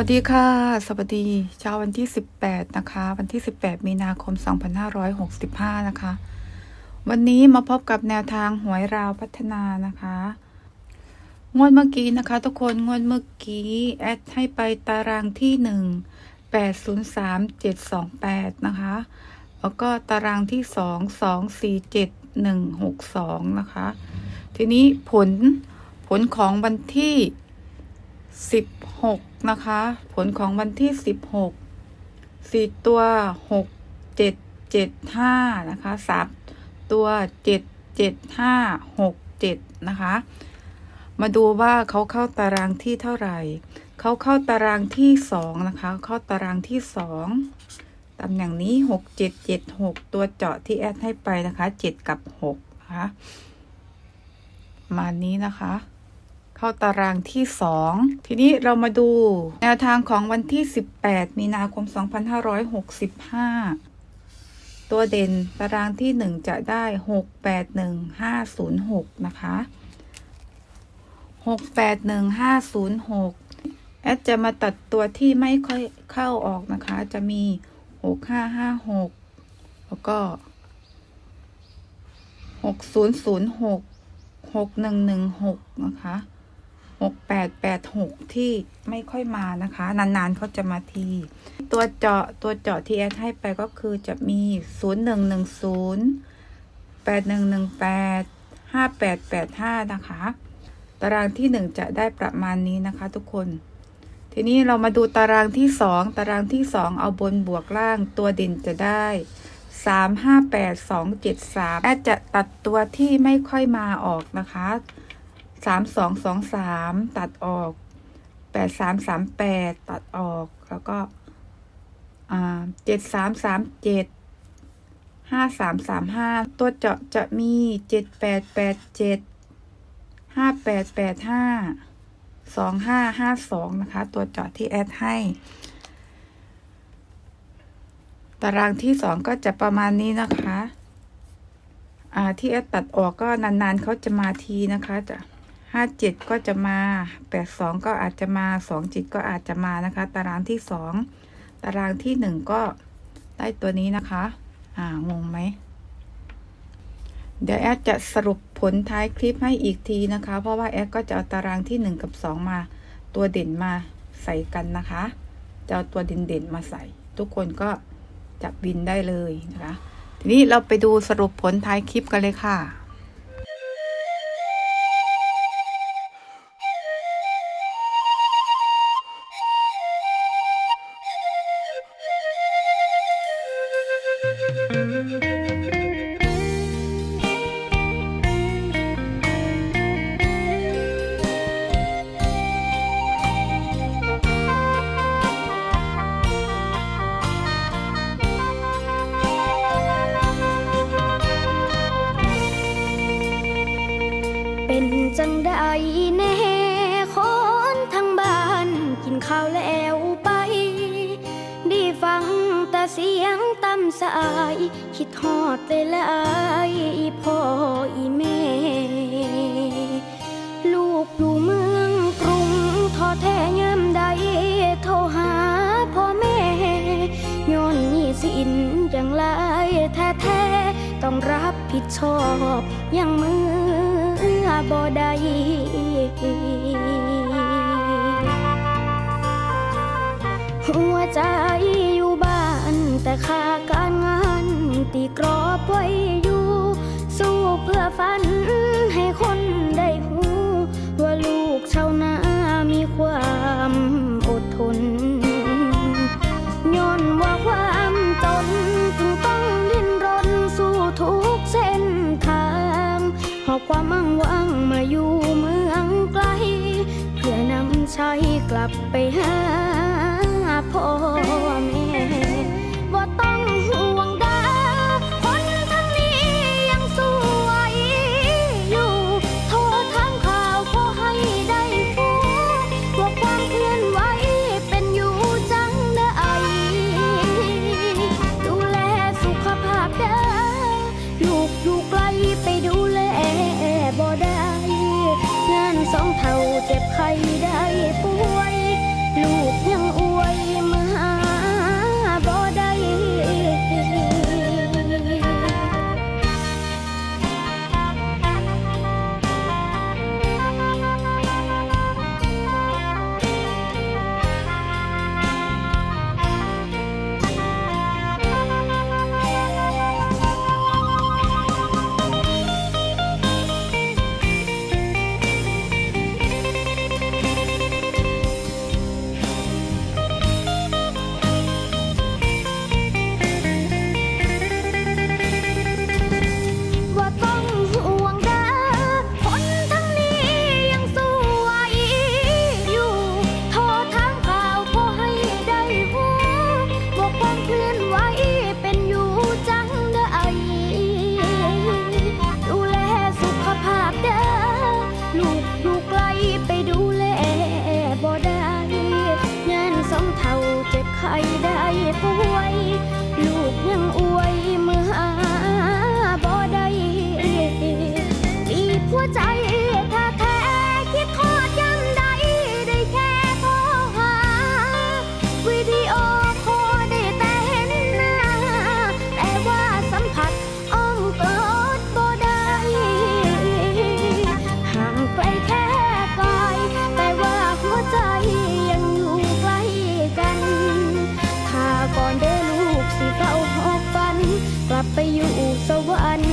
สวัสดีค่ะ สวัสดีเช้าวันที่ 18 นะคะ วันที่ 18 มีนาคม 2565 นะคะ วันนี้มาพบกับแนวทางหวยราวพัฒนานะคะ งวดเมื่อกี้นะคะ ทุกคนงวดเมื่อกี้แอดให้ไปตารางที่ 1 803 728 นะคะ แล้วก็ตารางที่ 2 2 4 7 1 6 2 นะคะ ทีนี้ผลผลของวันที่ สิบหกนะคะ ผลของวันที่สิบหกสี่ตัวหกเจ็ดเจ็ดห้านะคะสามตัวเจ็ดเจ็ดห้าหกเจ็ดนะคะ มาดูว่าเขาเข้าตารางที่เท่าไหร่ เขาเข้าตารางที่สองนะคะ เข้าตารางที่สองตำแหน่งนี้หกเจ็ดเจ็ดหกตัวเจาะที่แอดให้ไปนะคะเจ็ดกับหกนะคะมานี้นะคะ เข้าตารางที่ 2 ทีนี้เรามาดูแนวทางของวันที่ 18 มีนาคม 2565 ตัวเด่นตารางที่ 1 จะได้ 681506 นะคะ 681506 แอดจะมาตัดตัวที่ไม่ค่อยเข้าออกนะคะ จะมี 6556 แล้วก็ 6006 6116 นะคะ หกแปดแปดหกที่ไม่ค่อยมานะคะ นานๆเขาจะมาที ตัวเจาะตัวเจาะที่แอดให้ไปก็คือจะมีศูนย์หนึ่งหนึ่งศูนย์แปดหนึ่งหนึ่งแปดห้าแปดแปดห้านะคะ ตารางที่หนึ่งจะได้ประมาณนี้นะคะทุกคน ทีนี้เรามาดูตารางที่สองตารางที่สองเอาบนบวกล่างตัวเด่นจะได้สามห้าแปดสองเจ็ดสามแอดจะตัดตัวที่ไม่ค่อยมาออกนะคะ สามสองสองสามตัดออกแปดสามสามแปดตัดออกแล้วก็เจ็ดสามสามเจ็ดห้าสามสามห้าตัวเจาะจะมีเจ็ดแปดแปดเจ็ดห้าแปดแปดห้าสองห้าห้าสองนะคะ ตัวเจาะที่แอดให้ ตารางที่สองก็จะประมาณนี้นะคะที่แอดตัดออกก็นานๆเขาจะมาทีนะคะจะ ห้าเจ็ดก็จะมาแปดสองก็อาจจะมาสองจิตก็อาจจะมานะคะ ตารางที่สองตารางที่หนึ่งก็ได้ตัวนี้นะคะ อ่างงไหมเดี๋ยวแอดจะสรุปผลท้ายคลิปให้อีกทีนะคะ เพราะว่าแอดก็จะเอาตารางที่หนึ่งกับสองมา ตัวเด่นมาใส่กันนะคะ จะเอาตัวเด่นๆมาใส่ ทุกคนก็จับบินได้เลยนะคะ ทีนี้เราไปดูสรุปผลท้ายคลิปกันเลยค่ะ เป็นจังใดแน่คนทั้งบ้านกินข้าวแล้วำสายคิดฮอดเลยลายอีพ่ออีแม่ ลูกอยู่เมืองกรุงทอแท้ยามใดโทรหาพ่อแม่ย้อนนี้สินอย่างไรแท้ๆต้องรับผิดชอบอย่างมือบ่ได้หัวใจอยู่บ้านแต่ค่าก กรอบไว้อยู่ สู้เพื่อฝันให้คนได้หูว่าลูกชาวนามีความอดทนย้อนว่าความจนจึงต้องดิ้นรนสู้ทุกเส้นทางหอบความมั่งวังมาอยู่เมืองไกล เพื่อนำชัยกลับไปหาพ่อ องเท่าเจ็บไข้ได้ป่วย ลูกยัง ได้ป่วย ลูกยังอวย อยู่สวรรค์